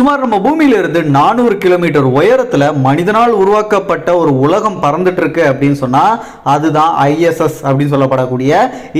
சுமார் நம்ம பூமியில இருந்து நானூறு கிலோமீட்டர் உயரத்துல மனிதனால் உருவாக்கப்பட்ட ஒரு உலகம் பறந்துட்டு இருக்கு அப்படின்னு சொன்னா அதுதான் ஐஎஸ்எஸ் அப்படின்னு சொல்லப்படக்கூடிய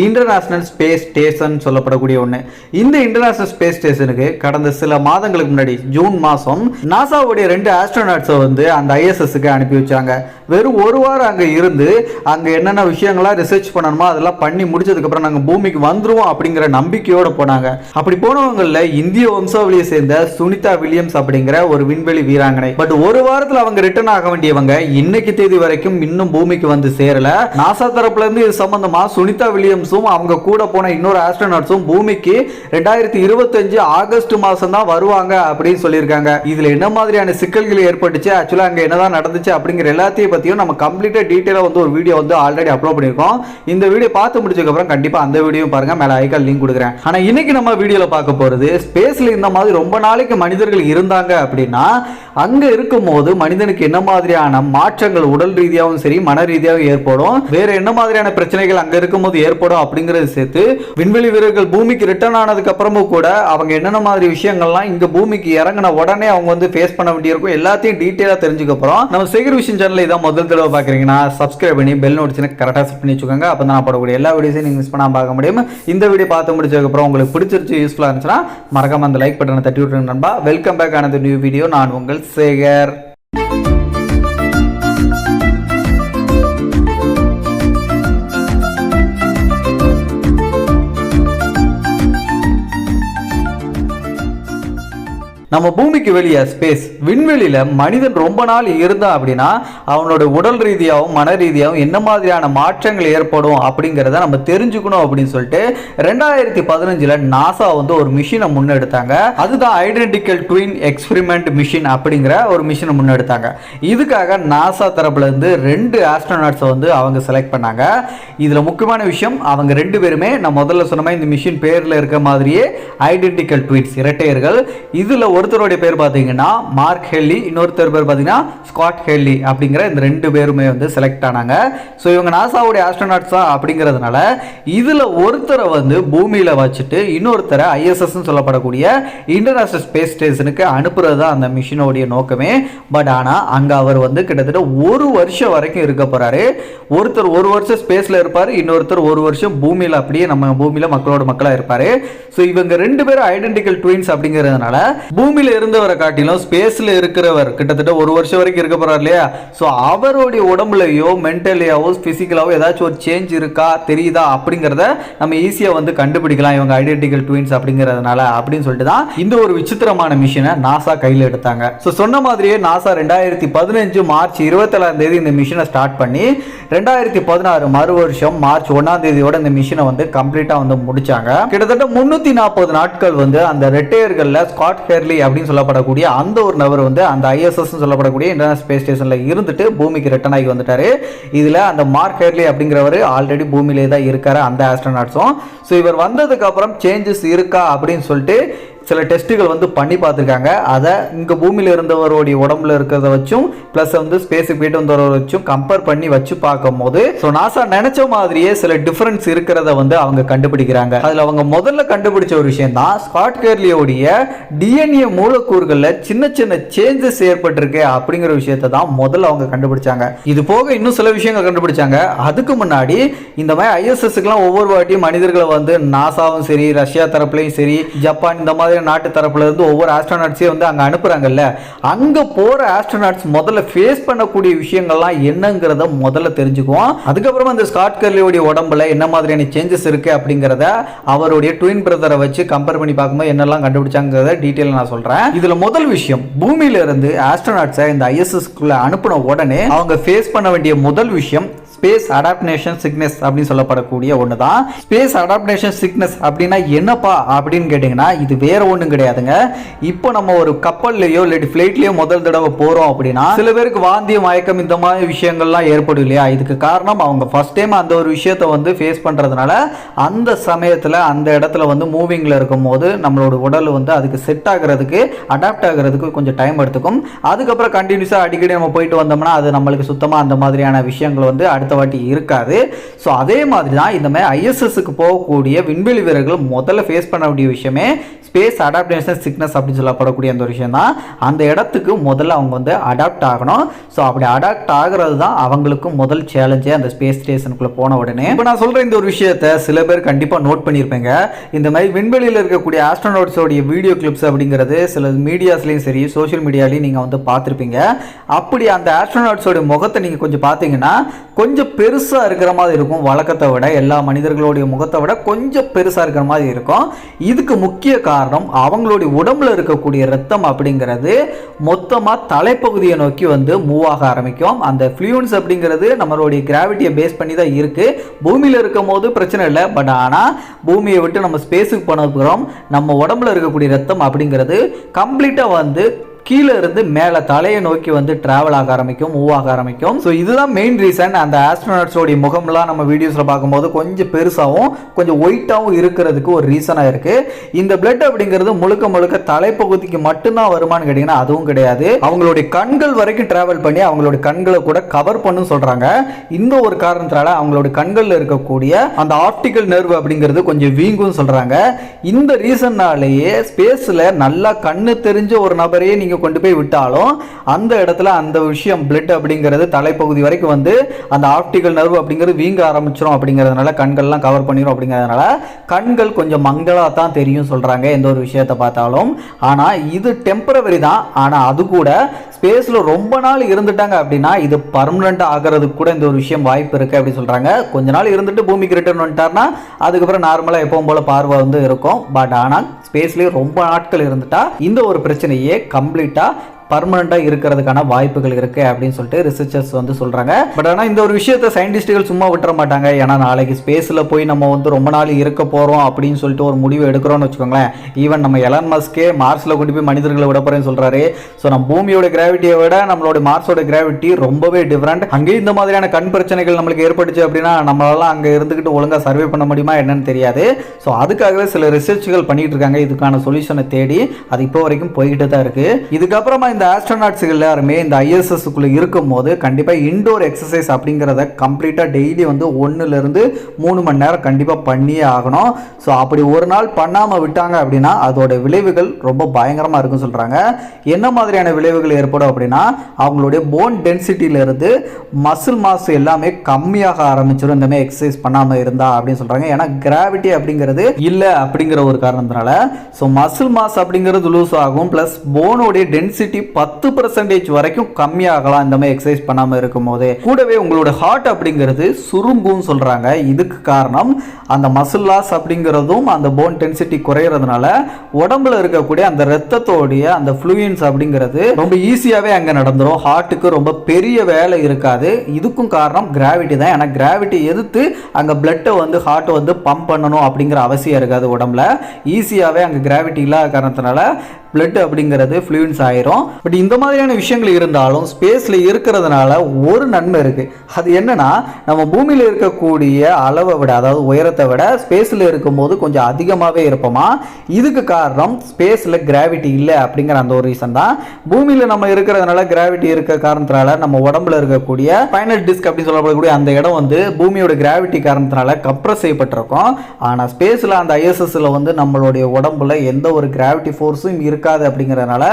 இன்டர்நேஷனல் ஸ்பேஸ் ஸ்டேஷன் சொல்லப்படக்கூடிய ஒன்று இந்த இன்டர்நேஷனல் ஸ்பேஸ் ஸ்டேஷனுக்கு கடந்த சில மாதங்களுக்கு முன்னாடி ஜூன் மாதம் நாசாவுடைய ரெண்டு ஆஸ்ட்ரோநாட்ஸை வந்து அந்த ஐஎஸ்எஸ்க்கு அனுப்பி வச்சாங்க. வெறும் ஒரு வாரம் அங்கே இருந்து அங்கே என்னென்ன விஷயங்களாம் ரிசர்ச் பண்ணணுமோ அதெல்லாம் பண்ணி முடிச்சதுக்கப்புறம் நாங்கள் பூமிக்கு வந்துருவோம் அப்படிங்கிற நம்பிக்கையோட போனாங்க. அப்படி போனவங்களில் இந்திய வம்சாவளியை சேர்ந்த சுனிதா வில்லியம்ஸ் அப்படிங்கிற ஒரு விண்வெளி வீராங்கனை. பட் ஒரு வாரத்தில் அவங்க ரிட்டர்ன் ஆக வேண்டியவங்க இன்னைக்கு தேதி வரைக்கும் இன்னும் பூமிக்கு வந்து சேரல. நாசா தரப்புல இருந்து இது சம்பந்தமா சுனிதா வில்லியம்ஸும் அவங்க கூட போன இன்னொரு ஆஸ்ட்ரோநாட்ஸும் பூமிக்கு ரெண்டாயிரத்தி இருபத்தஞ்சு ஆகஸ்ட் மாசம் தான் வருவாங்க அப்படின்னு சொல்லியிருக்காங்க. இதுல என்ன மாதிரியான சிக்கல்கள் ஏற்பட்டுச்சு? ஆக்சுவலா அங்க என்னதான் நடந்துச்சு அப்படிங்கிற எல்லாத்தையும் பத்தியும் நம்ம கம்ப்ளீட்டா டீட்டெயிலா வந்து ஒரு வீடியோ வந்து ஆல்ரெடி அப்லோட் பண்ணியிருக்கோம். இந்த வீடியோ பார்த்து முடிச்சதுக்கப்புறம் கண்டிப்பா அந்த வீடியோ பாருங்க. மேல ஐக்கால் லிங்க் கொடுக்குறேன். ஆனா இன்னைக்கு நம்ம வீடியோல பார்க்க போறது ஸ்பேஸ்ல இந்த மாதிரி ரொம்ப நாளைக்கு மனிதர்கள் இருந்தாங்க அப்படின்னா அங்கே இருக்கும்போது மனிதனுக்கு என்ன மாதிரியான மாற்றங்கள் உடல் ரீதியாகவும் சரி மன ரீதியாகவும் ஏற்படும். வேற என்ன மாதிரியான பிரச்சனைகள் அங்கே இருக்கும்போது ஏற்படும் அப்படிங்கிறது சேர்த்து விண்வெளி வீரர்கள் பூமிக்கு ரிட்டர்ன் ஆனதுக்கு அப்புறமும் கூட அவங்க என்னென்ன மாதிரி விஷயங்கள்லாம் இங்க பூமிக்கு இறங்கின உடனே அவங்க வந்து ஃபேஸ் பண்ண வேண்டியிருக்கும். எல்லாத்தையும் டீட்டெயிலாக தெரிஞ்சுக்க போகிறோம் நம்ம சேகர் விஷயம் சேனல் இதான் முதல் தடவை பார்க்குறீங்கன்னா சப்ஸ்கிரைப் பண்ணி பெல் நோட்டிஸ்னு கரெக்டாக செட் பண்ணி வச்சுக்கோங்க. அப்போ நான் போடக்கூடிய எல்லா வீடியோஸையும் நீங்கள் மிஸ் பண்ணாமல் பார்க்க முடியும். இந்த வீடியோ பார்த்து முடிச்சதுக்கப்புறம் உங்களுக்கு பிடிச்சிருச்சு யூஸ்ஃபுல்லாக இருந்துச்சுன்னா மறக்காம அந்த லைக் பட்டனை தட்டி விட்டுருங்க நண்பா. வெல்கம் பேக் ஆனது நியூ வீடியோ நான் உங்கள் சேகர் நம்ம பூமிக்கு வெளியே ஸ்பேஸ் விண்வெளியில் மனிதன் ரொம்ப நாள் இருந்தான் அப்படின்னா அவனோட உடல் ரீதியாகவும் மன ரீதியாகவும் என்ன மாதிரியான மாற்றங்கள் ஏற்படும் அப்படிங்கிறத நம்ம தெரிஞ்சுக்கணும் அப்படின்னு சொல்லிட்டு ரெண்டாயிரத்தி பதினஞ்சில் நாசா வந்து ஒரு மிஷினை முன்னெடுத்தாங்க. அதுதான் ஐடென்டிக்கல் ட்வின் எக்ஸ்பிரிமெண்ட் மிஷின் அப்படிங்கிற ஒரு மிஷினை முன்னெடுத்தாங்க. இதுக்காக நாசா தரப்புலேருந்து ரெண்டு ஆஸ்ட்ரோநாட்ஸை வந்து அவங்க செலக்ட் பண்ணாங்க. இதில் முக்கியமான விஷயம் அவங்க ரெண்டு பேருமே நான் முதல்ல சொன்ன மாதிரி இந்த மிஷின் பேரில் இருக்க மாதிரியே ஐடென்டிக்கல் ட்வின்ஸ் இரட்டையர்கள். இதில் ஒருத்தருடைய பேர் பார்த்தீங்கன்னா மார்க் ஹெல்லி இன்னொருத்தர் பேர் பார்த்தீங்கன்னா ஸ்காட் ஹெல்லி அப்படிங்கிற இந்த ரெண்டு பேருமே வந்து செலக்ட் ஆனாங்க. ஸோ இவங்க நாசாவுடைய ஆஸ்ட்ரோநாட்ஸ் தான் அப்படிங்கிறதுனால இதில் ஒருத்தரை வந்து பூமியில் வச்சுட்டு இன்னொருத்தரை ஐஎஸ்எஸ்ன்னு சொல்லப்படக்கூடிய இன்டர்நேஷனல் ஸ்பேஸ் ஸ்டேஷனுக்கு அனுப்புறது தான் அந்த மிஷினோடைய நோக்கமே. பட் ஆனால் அங்கே அவர் வந்து கிட்டத்தட்ட ஒரு வருஷம் வரைக்கும் இருக்க போகிறாரு ஒருத்தர் ஒரு வருஷம் ஸ்பேஸில் இருப்பார் இன்னொருத்தர் ஒரு வருஷம் பூமியில் அப்படியே நம்ம பூமியில் மக்களோட மக்களாக இருப்பார். ஸோ இவங்க ரெண்டு பேரும் ஐடென்டிக்கல் ட்வின்ஸ் அப்படிங்கிறதுனால பூமியில இருந்தவரை காட்டிலும் ஸ்பேஸ்ல இருக்கிறவர் கிட்டத்தட்ட ஒரு வருஷம் வரைக்கும் இருக்க போகிறார் இல்லையா? ஸோ அவருடைய உடம்புலையோ மென்டலியாவோ பிசிக்கலாவோ ஏதாச்சும் ஒரு சேஞ்ச் இருக்கா தெரியுதா அப்படிங்கிறத நம்ம ஈஸியாக வந்து கண்டுபிடிக்கலாம். இவங்க ஐடென்டிக்கல் ட்வின்ஸ் அப்படிங்கிறதுனால அப்படின்னு சொல்லிட்டு தான் இந்த ஒரு விசித்திரமான மிஷினை நாசா கையில் எடுத்தாங்க. ஸோ சொன்ன மாதிரியே நாசா ரெண்டாயிரத்தி பதினஞ்சு மார்ச் இருபத்தேழாம் தேதி இந்த மிஷினை ஸ்டார்ட் பண்ணி ரெண்டாயிரத்தி பதினாறு மறு வருஷம் மார்ச் ஒன்னாம் தேதியோட இந்த மிஷினை வந்து கம்ப்ளீட்டா வந்து முடிச்சாங்க. கிட்டத்தட்ட முன்னூத்தி நாற்பது நாட்கள் வந்து அந்த ரெட்டையர்கள்ல ஸ்காட் ஹேர்லி அப்படின்னு சொல்லப்படக்கூடிய அந்த ஒரு நபர் வந்து அந்த ஐஎஸ்எஸ் சொல்லப்படக்கூடிய இன்டர்நேஷனல் ஸ்பேஸ் ஸ்டேஷன்ல இருந்துட்டு பூமிக்கு ரிட்டர்ன் ஆகி வந்துட்டாரு. இதுல அந்த மார்க் ஹெர்லி அப்படிங்கிறவர் ஆல்ரெடி பூமியிலே தான் இருக்காரு அந்த ஆஸ்ட்ரோநாட்ஸும் ஸோ இவர் வந்ததுக்கு அப்புறம் சேஞ்சஸ் இருக்கா அப்படின்னு சொல்லிட்டு சில டெஸ்ட்டுகள் வந்து பண்ணி பார்த்துருக்காங்க. அதை இங்கே பூமியில் இருந்தவருடைய உடம்புல இருக்கிறத வச்சும் ப்ளஸ் வந்து ஸ்பேஸுக்கு போயிட்டு வந்தவரை வச்சும் கம்பேர் பண்ணி வச்சு பார்க்கும் போது ஸோ நாசா நினைச்ச மாதிரியே சில டிஃபரன்ஸ் இருக்கிறத வந்து அவங்க கண்டுபிடிக்கிறாங்க. அதில் அவங்க முதல்ல கண்டுபிடிச்ச ஒரு விஷயம் தான் ஸ்காட் கேர்லியோடைய டிஎன்ஏ மூலக்கூறுகளில் சின்ன சின்ன சேஞ்சஸ் ஏற்பட்டிருக்கு அப்படிங்கிற விஷயத்த தான் முதல்ல அவங்க கண்டுபிடிச்சாங்க. இது போக இன்னும் சில விஷயங்கள் கண்டுபிடிச்சாங்க. அதுக்கு முன்னாடி இந்த மாதிரி ஐஎஸ்எஸ்க்குலாம் ஒவ்வொரு வாட்டியும் மனிதர்களை வந்து நாசாவும் சரி ரஷ்யா தரப்புலையும் சரி ஜப்பான் இந்த மாதிரி நாட்டு தரப்புல இருந்து ஒவ்வொரு ஆஸ்ட்ரோநாட்ஸையும் வந்து அங்கே அனுப்புறாங்கல்ல? அங்கே போகிற ஆஸ்ட்ரோநாட்ஸ் முதல்ல ஃபேஸ் பண்ணக்கூடிய விஷயங்கள்லாம் என்னங்கிறத முதல்ல தெரிஞ்சுக்குவோம். அதுக்கப்புறமா அந்த ஸ்காட் கர்லியோடைய உடம்புல என்ன மாதிரியான சேஞ்சஸ் இருக்கு அப்படிங்கிறத அவருடைய ட்வின் பிரதரை வச்சு கம்பேர் பண்ணி பார்க்கும்போது என்னெல்லாம் கண்டுபிடிச்சாங்கிறத டீட்டெயில் நான் சொல்கிறேன் இதில் முதல் விஷயம் பூமியில இருந்து ஆஸ்ட்ரோநாட்ஸை இந்த ஐஎஸ்எஸ்குள்ள அனுப்பின உடனே அவங்க ஃபேஸ் பண்ண வேண்டிய முதல் விஷயம் ஸ்பேஸ் அடாப்டேஷன் சிக்னஸ் அப்படின்னு சொல்லப்படக்கூடிய ஒன்று தான் ஸ்பேஸ் அடாப்டேஷன் சிக்னஸ் அப்படின்னா என்னப்பா அப்படின்னு கேட்டிங்கன்னா இது வேற ஒன்றும் கிடையாதுங்க. இப்போ நம்ம ஒரு கப்பல்லையோ இல்லாட்டி ஃப்ளைட்லையோ முதல் தடவை போகிறோம் அப்படின்னா சில பேருக்கு வாந்திய மயக்கம் இந்த மாதிரி விஷயங்கள்லாம் ஏற்படும் இல்லையா? இதுக்கு காரணம் அவங்க ஃபஸ்ட் டைம் அந்த ஒரு விஷயத்தை வந்து ஃபேஸ் பண்ணுறதுனால அந்த சமயத்தில் அந்த இடத்துல வந்து மூவிங்கில் இருக்கும்போது நம்மளோட உடல் வந்து அதுக்கு செட் ஆகிறதுக்கு அடாப்ட் ஆகிறதுக்கு கொஞ்சம் டைம் எடுத்துக்கும். அதுக்கப்புறம் கண்டினியூஸாக அடிக்கடி நம்ம போயிட்டு வந்தோம்னா அது நம்மளுக்கு சுத்தமாக அந்த மாதிரியான விஷயங்கள் வந்து அடுத்த வாட்டி இருக்காது. ஸோ அதே மாதிரி தான் இந்த மாதிரி ஐஎஸ்எஸ்க்கு போகக்கூடிய விண்வெளி வீரர்கள் முதல்ல ஃபேஸ் பண்ண வேண்டிய விஷயமே ஸ்பேஸ் அடாப்டேஷன் சிக்னஸ் அப்படின்னு சொல்லப்படக்கூடிய அந்த ஒரு விஷயம் தான் அந்த இடத்துக்கு முதல்ல அவங்க வந்து அடாப்ட் ஆகணும். ஸோ அப்படி அடாப்ட் ஆகிறது தான் அவங்களுக்கு முதல் சேலஞ்சே அந்த ஸ்பேஸ் ஸ்டேஷனுக்குள்ளே போன உடனே. இப்போ நான் சொல்கிற இந்த ஒரு விஷயத்த சில பேர் கண்டிப்பாக நோட் பண்ணியிருப்பேங்க. இந்த மாதிரி விண்வெளியில் இருக்கக்கூடிய ஆஸ்ட்ரோனோட்ஸோடைய வீடியோ கிளிப்ஸ் அப்படிங்கிறது சில மீடியாஸ்லேயும் சரி சோஷியல் மீடியாலையும் நீங்கள் வந்து பார்த்துருப்பீங்க. அப்படி அந்த ஆஸ்ட்ரோனாட்ஸோடைய முகத்தை நீங்கள் கொஞ்சம் பார்த்தீங்கன்னா கொஞ்சம் பெருசாக இருக்கிற மாதிரி இருக்கும் வழக்கத்தை விட. எல்லா மனிதர்களுடைய முகத்தை விட கொஞ்சம் பெருசாக இருக்கிற மாதிரி இருக்கும். இதுக்கு முக்கிய காரணம் அவங்களுடைய உடம்புல இருக்கக்கூடிய ரத்தம் அப்படிங்கிறது மொத்தமாக தலைப்பகுதியை நோக்கி வந்து மூவ் ஆக ஆரம்பிக்கும். அந்த ஃப்ளூயன்ஸ் அப்படிங்கிறது நம்மளுடைய கிராவிட்டியை பேஸ் பண்ணி தான் இருக்குது பூமியில் இருக்கும் போது பிரச்சனை இல்லை. பட் ஆனால் பூமியை விட்டு நம்ம ஸ்பேஸுக்கு போனதுக்கப்புறம் நம்ம உடம்புல இருக்கக்கூடிய ரத்தம் அப்படிங்கிறது கம்ப்ளீட்டாக வந்து கீழே இருந்து மேலே தலையை நோக்கி வந்து டிராவல் ஆக ஆரம்பிக்கும் மூவ் ஆக ஆரம்பிக்கும். ஸோ இதுதான் மெயின் ரீசன் அந்த ஆஸ்ட்ரோனட்ஸோடைய முகம்லாம் நம்ம வீடியோஸில் பார்க்கும்போது கொஞ்சம் பெருசாகவும் கொஞ்சம் ஒயிட்டாகவும் இருக்கிறதுக்கு ஒரு ரீசனாக இருக்குது இந்த பிளட் அப்படிங்கிறது முழுக்க முழுக்க தலைப்பகுதிக்கு மட்டும்தான் வருமானு கேட்டிங்கன்னா அதுவும் கிடையாது. அவங்களுடைய கண்கள் வரைக்கும் டிராவல் பண்ணி அவங்களுடைய கண்களை கூட கவர் பண்ணுன்னு சொல்கிறாங்க இந்த ஒரு காரணத்தினால அவங்களுடைய கண்களில் இருக்கக்கூடிய அந்த ஆப்டிக்கல் நர்வ் அப்படிங்கிறது கொஞ்சம் வீங்கும் சொல்கிறாங்க இந்த ரீசன்னாலேயே ஸ்பேஸில் நல்லா கண்ணு தெரிஞ்ச ஒரு நபரையே நீங்கள் கொண்டு போய் விட்டாலும் அந்த இடத்துல அந்த விஷயம் பிளட் அப்படிங்கிறது தலைப்பகுதி வரைக்கும் வந்து அந்த ஆப்டிக்கல் நர்வு அப்படிங்கிறது வீங்க ஆரம்பிச்சிடும் அப்படிங்கிறதுனால கண்கள்லாம் கவர் பண்ணிடும் அப்படிங்கிறதுனால கண்கள் கொஞ்சம் மங்களாக தான் தெரியும் சொல்கிறாங்க எந்த ஒரு விஷயத்தை பார்த்தாலும். ஆனால் இது டெம்பரவரி தான். ஆனால் அது கூட ஸ்பேஸில் ரொம்ப நாள் இருந்துட்டாங்க அப்படின்னா இது பர்மனெண்ட் ஆகிறதுக்கு கூட இந்த ஒரு விஷயம் வாய்ப்பு இருக்குது அப்படி சொல்கிறாங்க கொஞ்ச நாள் இருந்துட்டு பூமிக்கு ரிட்டர்ன் வந்துட்டார்னா அதுக்கப்புறம் நார்மலாக எப்பவும் போல் பார்வை வந்து இருக்கும். பட் ஆனால் ஸ்பேஸ்லேயே ரொம்ப நாட்கள் இருந்துட்டா இந்த ஒரு பிரச்சனையே கம்ப்ளீட்டாக பர்மனெண்ட்டாக இருக்கிறதுக்கான வாய்ப்புகள் இருக்குது அப்படின்னு சொல்லிட்டு ரிசர்ச்சர்ஸ் வந்து சொல்கிறாங்க பட் ஆனால் இந்த ஒரு விஷயத்தை சயின்டிஸ்ட்டுகள் சும்மா விட்டுற மாட்டாங்க. ஏன்னா நாளைக்கு ஸ்பேஸில் போய் நம்ம வந்து ரொம்ப நாள் இருக்க போகிறோம் அப்படின்னு சொல்லிட்டு ஒரு முடிவு எடுக்கிறோம்னு வச்சுக்கோங்களேன். ஈவன் நம்ம எலன் மஸ்கே மார்ஸில் கொண்டு போய் மனிதர்களை விட போகிறேன்னு சொல்கிறாரு ஸோ நம்ம பூமியோட கிராவிட்டியை விட நம்மளோட மார்ஸோட கிராவிட்டி ரொம்பவே டிஃப்ரெண்ட் அங்கேயும் இந்த மாதிரியான கண் பிரச்சனைகள் நம்மளுக்கு ஏற்பட்டுச்சு அப்படின்னா நம்மளால அங்கே இருந்துக்கிட்டு ஒழுங்காக சர்வே பண்ண முடியுமா என்னன்னு தெரியாது. ஸோ அதுக்காகவே சில ரிசர்ச்சுகள் பண்ணிகிட்டு இருக்காங்க. இதுக்கான சொல்யூஷனை தேடி அது இப்போ வரைக்கும் போய்கிட்டு தான் இருக்குது இதுக்கப்புறமா இந்த இந்த ஆஸ்ட்ரோநாட்ஸ் எல்லாருமே இந்த ஐஎஸ்எஸ்க்குள்ளே இருக்கும் போது கண்டிப்பாக இன்டோர் எக்ஸசைஸ் அப்படிங்கிறத கம்ப்ளீட்டாக டெய்லி வந்து ஒன்றுலேருந்து மூணு மணி நேரம் கண்டிப்பாக பண்ணியே ஆகணும். ஸோ அப்படி ஒரு நாள் பண்ணாமல் விட்டாங்க அப்படின்னா அதோட விளைவுகள் ரொம்ப பயங்கரமாக இருக்குன்னு சொல்கிறாங்க என்ன மாதிரியான விளைவுகள் ஏற்படும் அப்படின்னா அவங்களுடைய போன் டென்சிட்டியிலேருந்து மசில் மாஸ் எல்லாமே கம்மியாக ஆரம்பிச்சிடும். இந்தமாதிரி எக்ஸசைஸ் பண்ணாமல் இருந்தா அப்படின்னு சொல்கிறாங்க ஏன்னா கிராவிட்டி அப்படிங்கிறது இல்லை அப்படிங்கிற ஒரு காரணத்தினால. ஸோ மசில் மாஸ் அப்படிங்கிறது லூஸ் ஆகும். ப்ளஸ் போனோடைய டென்சிட்டி பத்து பர்சன்டேஜ் வரைக்கும் கம்மியாகலாம் இந்த மாதிரி எக்ஸசைஸ் பண்ணாமல் இருக்கும் போது கூடவே உங்களோட ஹார்ட் அப்படிங்கிறது சுருங்கும்னு சொல்கிறாங்க இதுக்கு காரணம் அந்த மசில் லாஸ் அப்படிங்கிறதும் அந்த போன் டென்சிட்டி குறையிறதுனால உடம்புல இருக்கக்கூடிய அந்த ரத்தத்தோடைய அந்த ஃப்ளூயின்ஸ் அப்படிங்கிறது ரொம்ப ஈஸியாகவே அங்கே நடந்துடும் ஹார்ட்டுக்கு ரொம்ப பெரிய வேலை இருக்காது. இதுக்கும் காரணம் கிராவிட்டி தான். ஏன்னா கிராவிட்டி எதிர்த்து அங்கே பிளட்டை வந்து ஹார்ட்டை வந்து பம்ப் பண்ணணும் அப்படிங்கிற அவசியம் இருக்காது உடம்புல. ஈஸியாகவே அங்கே கிராவிட்டி இல்லாத காரணத்தினால பிளட் அப்படிங்கிறது ஃப்ளூயின்ஸ் ஆயிரும். பட் இந்த மாதிரியான விஷயங்கள் இருந்தாலும் ஸ்பேஸில் இருக்கிறதுனால ஒரு நன்மை இருக்குது அது என்னென்னா நம்ம பூமியில் இருக்கக்கூடிய அளவை விட அதாவது உயரத்தை விட ஸ்பேஸில் இருக்கும்போது கொஞ்சம் அதிகமாகவே இருப்போமா? இதுக்கு காரணம் ஸ்பேஸில் கிராவிட்டி இல்லை அப்படிங்கிற அந்த ஒரு ரீசன் தான். பூமியில் நம்ம இருக்கிறதுனால கிராவிட்டி இருக்க காரணத்தினால நம்ம உடம்புல இருக்கக்கூடிய ஃபைனல் டிஸ்க் அப்படின்னு சொல்லப்படக்கூடிய அந்த இடம் வந்து பூமியோட கிராவிட்டி காரணத்தினால கப்ரஸ் செய்யப்பட்டிருக்கும். ஆனால் ஸ்பேஸில் அந்த ஐஎஸ்எஸ்ல வந்து நம்மளுடைய உடம்புல எந்த ஒரு கிராவிட்டி ஃபோர்ஸும் இருக்காது அப்படிங்கிறதுனால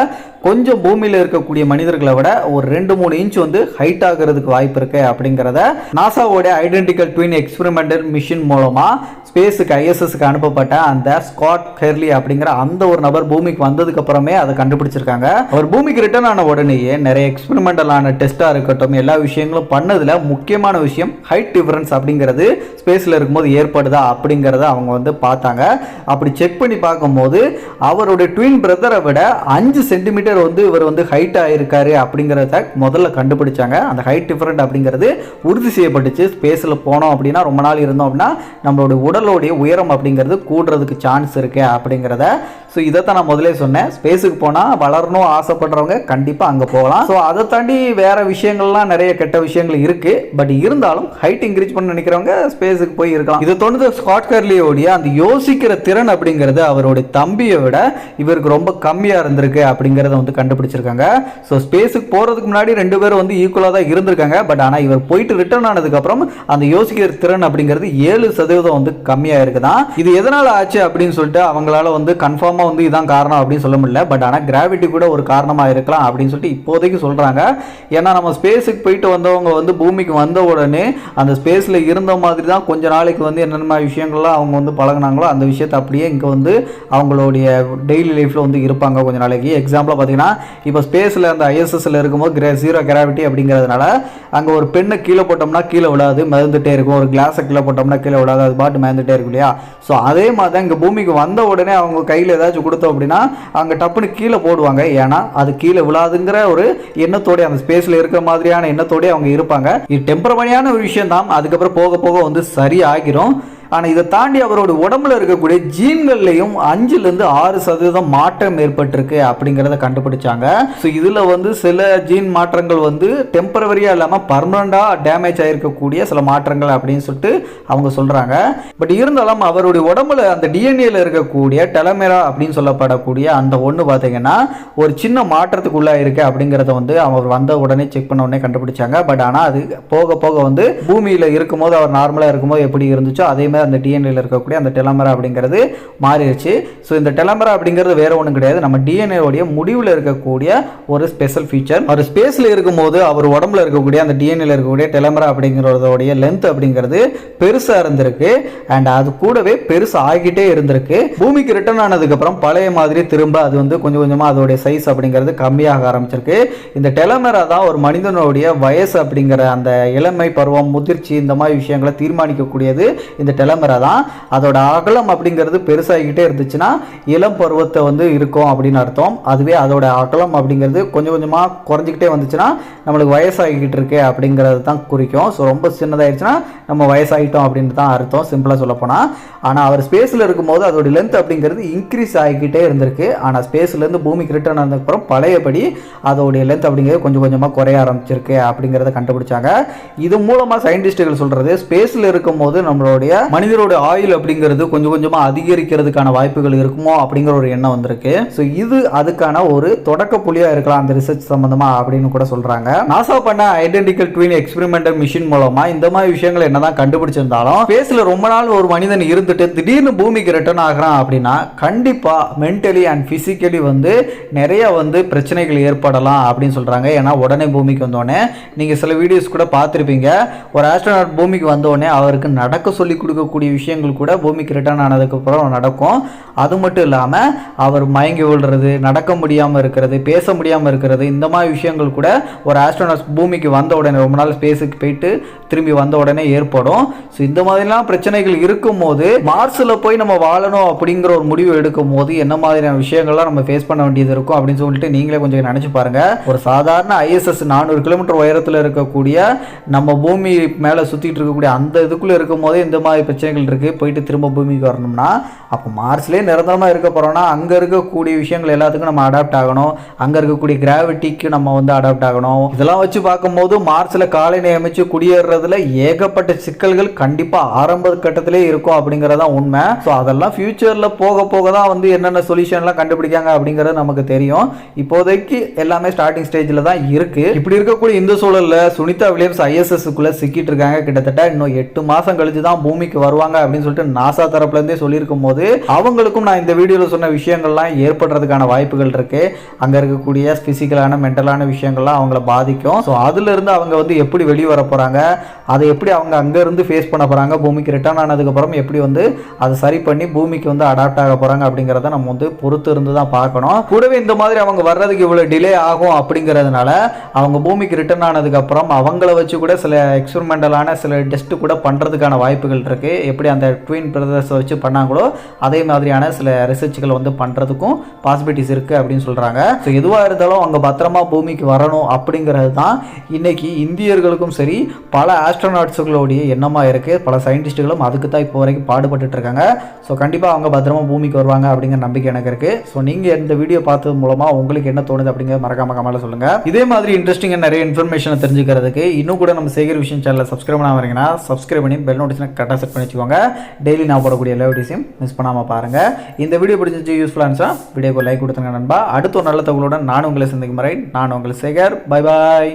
கொஞ்சம் பூமியில் இருக்கக்கூடிய மனிதர்களை விட ஒரு ரெண்டு மூணு இன்ச் வந்து ஹைட் ஆகிறதுக்கு வாய்ப்பு இருக்கு அப்படிங்கிறத நாசாவோட ஐடென்டிக்கல் ட்வின் எக்ஸ்பெரிமெண்டல் மிஷின் மூலமாக ஸ்பேஸுக்கு ஐஎஸ்எஸ்க்கு அனுப்பப்பட்ட அந்த ஸ்காட் ஹெர்லி அப்படிங்கிற அந்த ஒரு நபர் பூமிக்கு வந்ததுக்கு அப்புறமே அதை கண்டுபிடிச்சிருக்காங்க. அவர் பூமிக்கு ரிட்டர்ன் ஆன உடனேயே நிறைய எக்ஸ்பெரிமெண்டலான டெஸ்ட்டாக இருக்கட்டும் எல்லா விஷயங்களும் பண்ணதில் முக்கியமான விஷயம் ஹைட் டிஃபரன்ஸ் அப்படிங்கிறது ஸ்பேஸில் இருக்கும்போது ஏற்படுதா அப்படிங்கிறத அவங்க வந்து பார்த்தாங்க. அப்படி செக் பண்ணி பார்க்கும்போது அவருடைய ட்வின் பிரதரை விட அஞ்சு சென்டிமீட்டர் வந்து இவர் வந்து ஹைட் ஆகிருக்காரு அப்படிங்கிறத முதல்ல கண்டுபிடிச்சாங்க. அந்த ஹைட் டிஃப்ரெண்ட் அப்படிங்கிறது உறுதி செய்யப்பட்டுச்சு. ஸ்பேஸில் போனோம் அப்படின்னா ரொம்ப நாள் இருந்தோம் அப்படின்னா நம்மளுடைய உடலோடைய உயரம் அப்படிங்கிறது கூடுறதுக்கு சான்ஸ் இருக்கு அப்படிங்கிறத. ஸோ இதைத்தான் நான் முதலே சொன்னேன். ஸ்பேஸுக்கு போனால் வளரணும் ஆசைப்படுறவங்க கண்டிப்பாக அங்கே போகலாம். ஸோ அதை தாண்டி வேறு விஷயங்கள்லாம் நிறைய கெட்ட விஷயங்கள் இருக்குது பட் இருந்தாலும் ஹைட் இன்க்ரீஸ் பண்ண நினைக்கிறவங்க ஸ்பேஸுக்கு போய் இருக்கலாம். இதை தோணுது ஸ்காட் கர்லியோடைய அந்த யோசிக்கிற திறன் அப்படிங்கிறது அவருடைய தம்பியை விட இவருக்கு ரொம்ப கம்மியாக இருந்திருக்கு அப்படிங்கிறத வந்து கண்டுபிடிச்சு கண்டுபிடிச்சிருக்காங்க. ஸோ ஸ்பேஸுக்கு போகிறதுக்கு முன்னாடி ரெண்டு பேரும் வந்து ஈக்குவலாக தான் இருந்திருக்காங்க. பட் ஆனால் இவர் போயிட்டு ரிட்டர்ன் ஆனதுக்கப்புறம் அந்த யோசிக்கிற திறன் அப்படிங்கிறது ஏழு சதவீதம் வந்து கம்மியாக இருக்குதான் இது எதனால் ஆச்சு அப்படின்னு சொல்லிட்டு அவங்களால வந்து கன்ஃபார்மாக வந்து இதான் காரணம் அப்படின்னு சொல்ல முடியல. பட் ஆனால் கிராவிட்டி கூட ஒரு காரணமாக இருக்கலாம் அப்படின்னு சொல்லிட்டு இப்போதைக்கு சொல்கிறாங்க ஏன்னா நம்ம ஸ்பேஸுக்கு போயிட்டு வந்தவங்க வந்து பூமிக்கு வந்த உடனே அந்த ஸ்பேஸில் இருந்த மாதிரி தான் கொஞ்ச நாளைக்கு வந்து என்னென்ன விஷயங்கள்லாம் அவங்க வந்து பழகுனாங்களோ அந்த விஷயத்தை அப்படியே இங்கே வந்து அவங்களுடைய டெய்லி லைஃப்பில் வந்து இருப்பாங்க கொஞ்ச நாளைக்கு. எக்ஸாம்பிளாக பார்த்தீங்கன்னா இப்போ ஸ்பேஸில் அந்த ஐஎஸ்எஸ்ல இருக்கும்போது கிரே ஜீரோ கிராவிட்டி அப்படிங்கிறதுனால அங்கே ஒரு பெண்ணை கீழே போட்டோம்னா கீழே விழாது மிதந்துட்டே இருக்கும். ஒரு கிளாஸை கீழே போட்டோம்னா கீழே விழாது அது பாட்டு மிதந்துட்டே இருக்கும் இல்லையா? ஸோ அதே மாதிரி தான் இங்கே பூமிக்கு வந்த உடனே அவங்க கையில் ஏதாச்சும் கொடுத்தோம் அப்படின்னா அங்கே டப்புன்னு கீழே போடுவாங்க. ஏன்னா அது கீழே விழாதுங்கிற ஒரு எண்ணத்தோட அந்த ஸ்பேஸில் இருக்கிற மாதிரியான எண்ணத்தோடய அவங்க இருப்பாங்க. இது டெம்பரவரியான ஒரு விஷயம் தான் அதுக்கப்புறம் போக போக வந்து சரியாகிரும். ஆனால் இதை தாண்டி அவரோட உடம்புல இருக்கக்கூடிய ஜீன்கள்லையும் அஞ்சுலேருந்து ஆறு சதவீதம் மாற்றம் ஏற்பட்டிருக்கு அப்படிங்கிறத கண்டுபிடிச்சாங்க. ஸோ இதில் வந்து சில ஜீன் மாற்றங்கள் வந்து டெம்பரவரியாக இல்லாமல் பர்மனண்டாக டேமேஜ் ஆகிருக்கக்கூடிய சில மாற்றங்கள் அப்படின்னு சொல்லிட்டு அவங்க சொல்கிறாங்க பட் இருந்தாலும் அவருடைய உடம்புல அந்த டிஎன்ஏல இருக்கக்கூடிய டெலமேரா அப்படின்னு சொல்லப்படக்கூடிய அந்த ஒன்று பார்த்தீங்கன்னா ஒரு சின்ன மாற்றத்துக்குள்ளே இருக்கு அப்படிங்கிறத வந்து அவர் வந்த உடனே செக் பண்ண உடனே கண்டுபிடிச்சாங்க. பட் ஆனால் அது போக போக வந்து பூமியில் இருக்கும்போது அவர் நார்மலாக இருக்கும்போது எப்படி இருந்துச்சோ அதே மாதிரி வந்து அந்த டிஎன்ஏல இருக்கக்கூடிய அந்த டெலமரா அப்படிங்கிறது மாறிடுச்சு. ஸோ இந்த டெலமரா அப்படிங்கிறது வேற ஒன்றும் கிடையாது. நம்ம டிஎன்ஏவுடைய முடிவில் இருக்கக்கூடிய ஒரு ஸ்பெஷல் ஃபீச்சர் அவர் ஸ்பேஸில் இருக்கும்போது அவர் உடம்புல இருக்கக்கூடிய அந்த டிஎன்ஏல இருக்கக்கூடிய டெலமரா அப்படிங்கிறதோடைய லென்த் அப்படிங்கிறது பெருசாக இருந்திருக்கு. அண்ட் அது கூடவே பெருசு ஆகிட்டே இருந்திருக்கு. பூமிக்கு ரிட்டர்ன் ஆனதுக்கப்புறம் பழைய மாதிரி திரும்ப அது வந்து கொஞ்சம் கொஞ்சமாக அதோடைய சைஸ் அப்படிங்கிறது கம்மியாக ஆரம்பிச்சிருக்கு. இந்த டெலமரா தான் ஒரு மனிதனுடைய வயசு அப்படிங்கிற அந்த இளமை பருவம் முதிர்ச்சி இந்த மாதிரி விஷயங்களை தீர்மானிக்கக்கூடியது. இந்த நிலமரை தான் அதோட அகலம் அப்படிங்கிறது பெருசாகிக்கிட்டே இருந்துச்சுன்னா இளம் பருவத்தை வந்து இருக்கும் அப்படின்னு அர்த்தம். அதுவே அதோட அகலம் அப்படிங்கிறது கொஞ்சம் கொஞ்சமாக குறைஞ்சிக்கிட்டே வந்துச்சுன்னா நம்மளுக்கு வயசாகிக்கிட்டு இருக்கு அப்படிங்கிறது தான் குறிக்கும். ஸோ ரொம்ப சின்னதாகிடுச்சுன்னா நம்ம வயசாகிட்டோம் அப்படின்னு தான் அர்த்தம் சிம்பிளாக சொல்லப்போனால் ஆனால் அவர் ஸ்பேஸில் இருக்கும்போது அதோட லென்த் அப்படிங்கிறது இன்க்ரீஸ் ஆகிக்கிட்டே இருந்திருக்கு. ஆனால் ஸ்பேஸ்லேருந்து பூமிக்கு ரிட்டர்ன் ஆனதுக்கப்புறம் பழையபடி அதோடைய லென்த் அப்படிங்கிறது கொஞ்சம் கொஞ்சமாக குறைய ஆரம்பிச்சிருக்கு அப்படிங்கிறத கண்டுபிடிச்சாங்க. இது மூலமாக சயின்டிஸ்ட்டுகள் சொல்கிறது ஸ்பேஸில் இருக்கும்போது நம்மளுடைய மனிதரோட ஆயுள் அப்படிங்கிறது கொஞ்சம் கொஞ்சமாக அதிகரிக்கிறதுக்கான வாய்ப்புகள் இருக்குமோ அப்படிங்கிற ஒரு எண்ணம் வந்திருக்கு. ஸோ இது அதுக்கான ஒரு தொடக்க புள்ளியாக இருக்கலாம் அந்த ரிசர்ச் சம்மந்தமாக அப்படின்னு கூட சொல்கிறாங்க நாசா பண்ண ஐடென்டிக்கல் ட்வின் எக்ஸ்பெரிமெண்டல் மிஷின் மூலமாக இந்த மாதிரி விஷயங்கள் என்னதான் கண்டுபிடிச்சிருந்தாலும் ஸ்பேஸில் ரொம்ப நாள் ஒரு மனிதன் இருந்துட்டு திடீர்னு பூமிக்கு ரிட்டர்ன் ஆகிறான் அப்படின்னா கண்டிப்பாக மென்டலி அண்ட் ஃபிசிக்கலி வந்து நிறைய வந்து பிரச்சனைகள் ஏற்படலாம் அப்படின்னு சொல்கிறாங்க ஏன்னா உடனே பூமிக்கு வந்தோடனே நீங்கள் சில வீடியோஸ் கூட பார்த்துருப்பீங்க. ஒரு ஆஸ்ட்ரோனாட் பூமிக்கு வந்தோடனே அவருக்கு நடக்க சொல்லி இருக்கக்கூடிய விஷயங்கள் கூட பூமிக்கு ரிட்டர்ன் ஆனதுக்கப்புறம் நடக்கும். அது மட்டும் இல்லாமல் அவர் மயங்கி விழுறது நடக்க முடியாமல் இருக்கிறது பேச முடியாமல் இருக்கிறது இந்த மாதிரி விஷயங்கள் கூட ஒரு ஆஸ்ட்ரோனாஸ் பூமிக்கு வந்த உடனே ரொம்ப நாள் ஸ்பேஸுக்கு போயிட்டு திரும்பி வந்த உடனே ஏற்படும். ஸோ இந்த மாதிரிலாம் பிரச்சனைகள் இருக்கும்போது மார்ஸில் போய் நம்ம வாழணும் அப்படிங்கிற ஒரு முடிவு எடுக்கும் போது என்ன மாதிரியான விஷயங்கள்லாம் நம்ம ஃபேஸ் பண்ண வேண்டியது இருக்கும் அப்படின்னு சொல்லிட்டு நீங்களே கொஞ்சம் நினச்சி பாருங்க. ஒரு சாதாரண ஐஎஸ்எஸ் நானூறு கிலோமீட்டர் உயரத்தில் இருக்கக்கூடிய நம்ம பூமி மேலே சுற்றிட்டு இருக்கக்கூடிய அந்த இதுக்குள்ளே இருக்கும் போதே இந்த மாதிரி பிரச்சனைகள் இருக்குது போயிட்டு திரும்ப பூமிக்கு வரணும்னா அப்போ மார்ஸ்லேயே நிரந்தரமாக இருக்க போகிறோம்னா அங்கே இருக்கக்கூடிய விஷயங்கள் எல்லாத்துக்கும் நம்ம அடாப்ட் ஆகணும். அங்கே இருக்கக்கூடிய கிராவிட்டிக்கு நம்ம வந்து அடாப்ட் ஆகணும். இதெல்லாம் வச்சு பார்க்கும்போது மார்ஸில் காலை நியமிச்சு பண்ணுறதுல ஏகப்பட்ட சிக்கல்கள் கண்டிப்பாக ஆரம்ப கட்டத்திலே இருக்கும் அப்படிங்கிறது தான் உண்மை. ஸோ அதெல்லாம் ஃபியூச்சரில் போக போக தான் வந்து என்னென்ன சொல்யூஷன்லாம் கண்டுபிடிக்காங்க அப்படிங்கிறது நமக்கு தெரியும். இப்போதைக்கு எல்லாமே ஸ்டார்டிங் ஸ்டேஜில் தான் இருக்குது இப்படி இருக்கக்கூடிய இந்த சூழலில் சுனிதா வில்லியம்ஸ் ஐஎஸ்எஸ்க்குள்ளே சிக்கிட்டு இருக்காங்க. கிட்டத்தட்ட இன்னும் எட்டு மாதம் கழிச்சு தான் பூமிக்கு வருவாங்க அப்படின்னு சொல்லிட்டு நாசா தரப்புலேருந்தே சொல்லியிருக்கும் போது அவங்களுக்கும் நான் இந்த வீடியோவில் சொன்ன விஷயங்கள்லாம் ஏற்படுறதுக்கான வாய்ப்புகள் இருக்குது அங்கே இருக்கக்கூடிய ஃபிசிக்கலான மென்டலான விஷயங்கள்லாம் அவங்கள பாதிக்கும். ஸோ அதுலேருந்து அவங்க வந்து எப்படி வெளியே வர போகிறாங்க அதை எப்படி அவங்க அங்கேருந்து ஃபேஸ் பண்ண போகிறாங்க பூமிக்கு ரிட்டர்ன் ஆனதுக்கப்புறம் எப்படி வந்து அதை சரி பண்ணி பூமிக்கு வந்து அடாப்ட் ஆக போகிறாங்க அப்படிங்கிறத நம்ம வந்து பொறுத்து இருந்து தான் பார்க்கணும். கூடவே இந்த மாதிரி அவங்க வர்றதுக்கு இவ்வளோ டிலே ஆகும் அப்படிங்கிறதுனால அவங்க பூமிக்கு ரிட்டர்ன் ஆனதுக்கப்புறம் அவங்கள வச்சு கூட சில எக்ஸ்பெரிமெண்டலான சில டெஸ்ட் கூட பண்ணுறதுக்கான வாய்ப்புகள் இருக்குது எப்படி அந்த ட்வின் பிரதர்ஸை வச்சு பண்ணாங்களோ அதே மாதிரியான சில ரிசர்ச்சுகள் வந்து பண்ணுறதுக்கும் பாசிபிலிட்டிஸ் இருக்குது அப்படின்னு சொல்கிறாங்க ஸோ எதுவாக இருந்தாலும் அவங்க பத்திரமா பூமிக்கு வரணும் அப்படிங்கிறது தான் இன்னைக்கு இந்தியர்களுக்கும் சரி பல ஆஸ்ட்ரோநாட்ஸுகளுடைய எண்ணமாக இருக்குது பல சயின்டிஸ்ட்டுகளும் அதுக்கு தான் இப்போ வரைக்கும் பாடுபட்டுட்டு இருக்காங்க. ஸோ கண்டிப்பாக அவங்க பத்திரமா பூமிக்கு வருவாங்க அப்படிங்கிற நம்பிக்கை எனக்கு இருக்குது ஸோ நீங்கள் இந்த வீடியோ பார்த்தது மூலமாக உங்களுக்கு என்ன தோணுது அப்படிங்கிற மறக்காம கமெண்ட்ல சொல்லுங்கள் இதே மாதிரி இன்ட்ரெஸ்டிங்காக நிறைய இன்ஃபர்மேஷனை தெரிஞ்சுக்கிறதுக்கு இன்னும் கூட நம்ம சேகர் விஷயம் சேனலில் சப்ஸ்கிரைப் பண்ணாமல் வரீங்கன்னா சப்ஸ்கிரைப் பண்ணி பெல் நோட்டிஃபிகேஷன் கரெக்டாக செட் பண்ணி வச்சுக்கோங்க. டெய்லி நான் போடக்கூடிய எல்லா வீடியோஸையும் மிஸ் பண்ணாமல் பாருங்கள் இந்த வீடியோ பிடிச்சிச்சு யூஸ்ஃபுல்லாக இருந்துச்சா வீடியோக்கு லைக் கொடுத்துருங்க நண்பா. அடுத்த ஒரு நல்ல தகவலுடன் நான் உங்களை சந்திக்கும் முறை நான் உங்களை சேகர். Bye bye